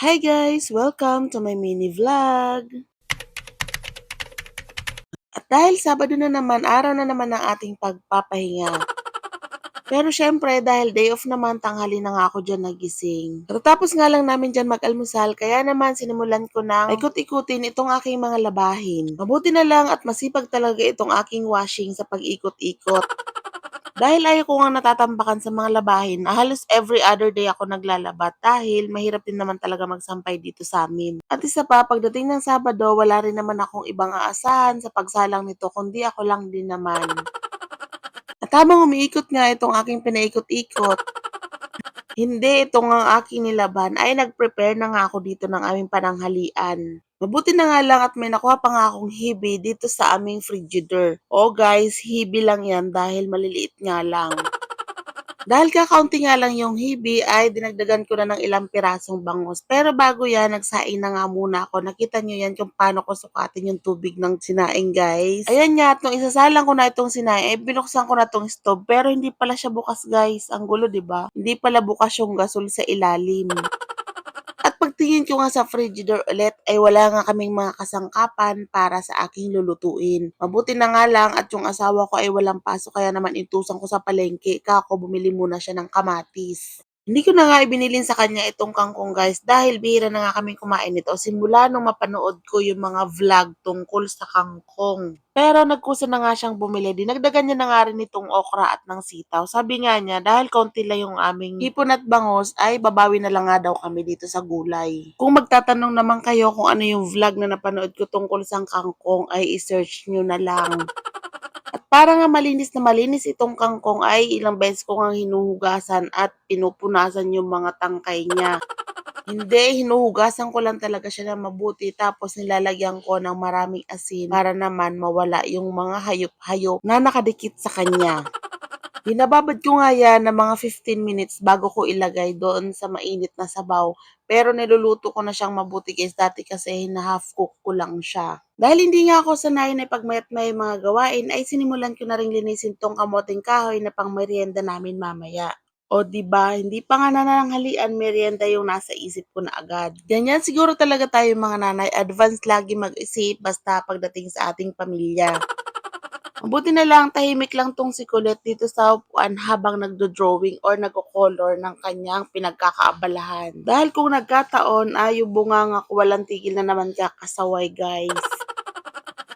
Hi guys! Welcome to my mini vlog! At dahil Sabado na naman, araw na naman ng ating pagpapahinga. Pero syempre, dahil day off naman, tanghali na nga ako dyan nagising. Katapos nga lang namin dyan mag-almusal, kaya naman sinimulan ko ng ikot-ikutin itong aking mga labahin. Mabuti na lang at masipag talaga itong aking washing sa pag-ikot-ikot. Dahil ayaw ko nga natatambakan sa mga labahin, ah, halos every other day ako naglalabat dahil mahirap din naman talaga magsampay dito sa amin. At isa pa, pagdating ng Sabado, wala rin naman akong ibang aasahan sa pagsalang nito, kundi ako lang din naman. At habang umiikot nga itong aking pinaikot-ikot, hindi itong ang aking nilaban ay nag-prepare na nga ako dito ng aming pananghalian. Mabuti na nga lang at may nakuha pa nga akong hibi dito sa aming frigider. O guys, hibi lang yan dahil maliliit nga lang. Dahil kakaunti nga lang yung hibi ay dinagdagan ko na ng ilang pirasong bangus. Pero bago yan, nagsaing na nga muna ako. Nakita nyo yan kung paano ko sukatin yung tubig ng sinaing guys. Ayan nga, at nung isasalang ko na itong sinaing, eh binuksan ko na itong stove. Pero hindi pala siya bukas guys. Ang gulo, 'di ba? Hindi pala bukas yung gasol sa ilalim. Pagtingin ko nga sa frigider ulit ay wala nga kaming mga kasangkapan para sa aking lulutuin. Mabuti na nga lang at yung asawa ko ay walang pasok kaya naman intusan ko sa palengke. Kako bumili muna siya ng kamatis. Hindi ko na nga ibinilin sa kanya itong kangkong guys dahil bihira na nga kami kumain nito simula nung mapanood ko yung mga vlog tungkol sa kangkong. Pero nagkusa na nga siyang bumili. Dinagdagan niya na nga rin itong okra at ng sitaw. Sabi nga niya, dahil konti lang yung aming hipon at bangos, ay babawi na lang nga daw kami dito sa gulay. Kung magtatanong naman kayo kung ano yung vlog na napanood ko tungkol sa kangkong, ay i-search nyo na lang. At para nga malinis na malinis itong kangkong ay ilang beses ko nga hinuhugasan at pinupunasan yung mga tangkay niya. Hindi, hinuhugasan ko lang talaga siya ng mabuti tapos nilalagyan ko ng maraming asin para naman mawala yung mga hayop-hayop na nakadikit sa kanya. Binababad ko nga yan ng mga 15 minutes bago ko ilagay doon sa mainit na sabaw. Pero niluluto ko na siyang mabuti guys. Dati kasi na-half cook ko lang siya. Dahil hindi nga ako sanay na pag may mga gawain, ay sinimulan ko na rin linisin tong kamoting kahoy na pang merienda namin mamaya. O di ba hindi pa nga nananghalian, merienda yung nasa isip ko na agad. Ganyan siguro talaga tayo mga nanay, advance lagi mag-isip basta pagdating sa ating pamilya. Mabuti na lang tahimik lang tong si Colette dito sa upuan habang nagdo-drawing or nagko-color ng kanyang pinagkakaabalahan. Dahil kung nagkataon ay yung bunganga ko walang tigil na naman kakasaway guys.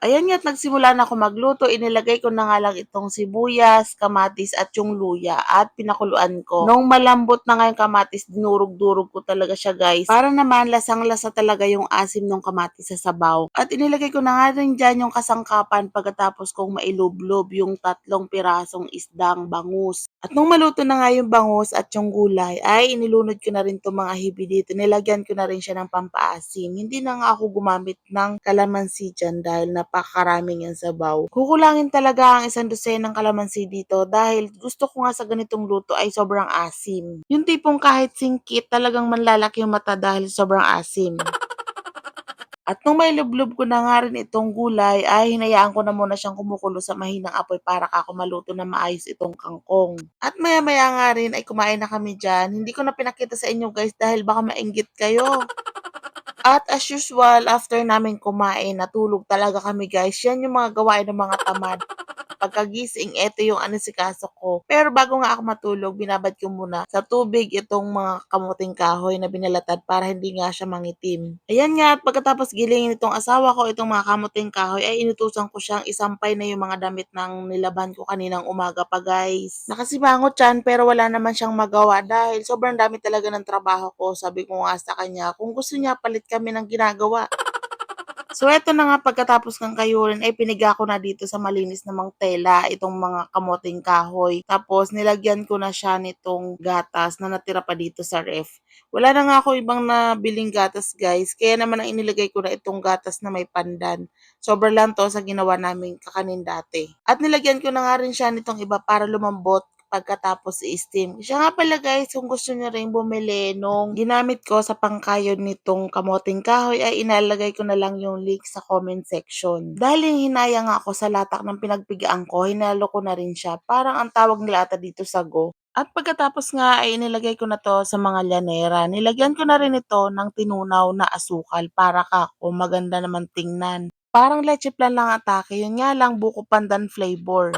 Ayan nga nagsimula na ako magluto, inilagay ko na nga lang itong sibuyas, kamatis at yung luya at pinakuluan ko. Nung malambot na nga yung kamatis, dinurog-durog ko talaga siya guys. Para naman lasang-lasa talaga yung asim ng kamatis sa sabaw. At inilagay ko na nga rin dyan yung kasangkapan pagkatapos kong mailublob yung tatlong pirasong isdang bangus. At nung maluto na nga yung bangus at yung gulay, ay inilunod ko na rin itong mga hibi dito. Nilagyan ko na rin siya ng pampaasim. Hindi na nga ako gumamit ng kalamansi dyan dahil napakaraming yung sabaw. Kukulangin talaga ang isang dosen ng kalamansi dito dahil gusto ko nga sa ganitong luto ay sobrang asim. Yung tipong kahit singkit talagang manlalaki yung mata dahil sobrang asim. At nung may lublob ko na nga rin itong gulay, ay hinayaan ko na muna siyang kumukulo sa mahinang apoy para kako maluto na maayos itong kangkong. At maya-maya nga rin ay kumain na kami dyan. Hindi ko na pinakita sa inyo guys dahil baka mainggit kayo. At as usual, after namin kumain, natulog talaga kami guys. Yan yung mga gawain ng mga tamad. Pagkagising, ito yung anisikaso ko. Pero bago nga ako matulog, binabad ko muna sa tubig itong mga kamuting kahoy na binalatad para hindi nga siya mangitim. Ayan nga, at pagkatapos gilingin itong asawa ko, itong mga kamuting kahoy, ay inutusan ko siyang isampay na yung mga damit ng nilaban ko kaninang umaga pa guys. Nakasimangot yan, pero wala naman siyang magawa dahil sobrang dami talaga ng trabaho ko. Sabi ko nga sa kanya, kung gusto niya, palit kami ng ginagawa. So, eto na nga pagkatapos ng kayurin ay piniga ko na dito sa malinis namang tela itong mga kamoting kahoy. Tapos nilagyan ko na siya nitong gatas na natira pa dito sa ref. Wala na nga ako ibang nabiling gatas guys. Kaya naman ang inilagay ko na itong gatas na may pandan. Sobra lang to sa ginawa namin kakanin dati. At nilagyan ko na nga rin siya nitong iba para lumambot pagkatapos i-steam. Siya nga pala guys, kung gusto niyo rin bumili nung ginamit ko sa pangkayod nitong kamoting kahoy ay inalagay ko na lang yung link sa comment section. Dahil hinaya nga ako sa latak ng pinagpigaan ko, hinalo ko na rin siya. Parang ang tawag nila ata dito sa go. At pagkatapos nga ay inilagay ko na 'to sa mga llanera. Nilagyan ko na rin ito ng tinunaw na asukal para kako maganda naman tingnan. Parang leche flan lang atake, yun nga lang buko pandan flavor.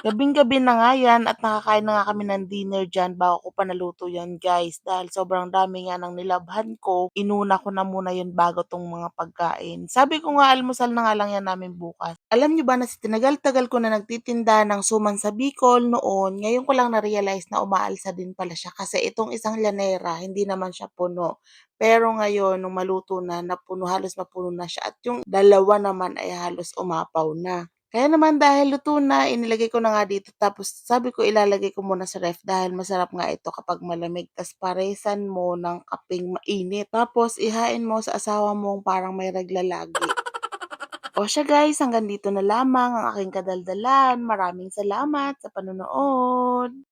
Gabing-gabi na nga yan at nakakain na nga kami ng dinner diyan bago ko pa naluto yan guys. Dahil sobrang dami nga ng nilabhan ko, inuna ko na muna yun bago tong mga pagkain. Sabi ko nga almusal na nga lang yan namin bukas. Alam nyo ba na sa tinagal-tagal ko na nagtitinda ng suman sa Bicol noon, ngayon ko lang na-realize na umaalsa din pala siya kasi itong isang llanera, hindi naman siya puno. Pero ngayon, nung maluto na, napuno, halos mapuno na siya. At yung dalawa naman ay halos umapaw na. Kaya naman dahil luto na, inilagay ko na nga dito. Tapos sabi ko ilalagay ko muna sa ref dahil masarap nga ito kapag malamig. Tapos paresan mo ng kaping mainit. Tapos ihain mo sa asawa mong parang may regla lagi. O siya guys, hanggang dito na lamang ang aking kadaldalan. Maraming salamat sa panonood.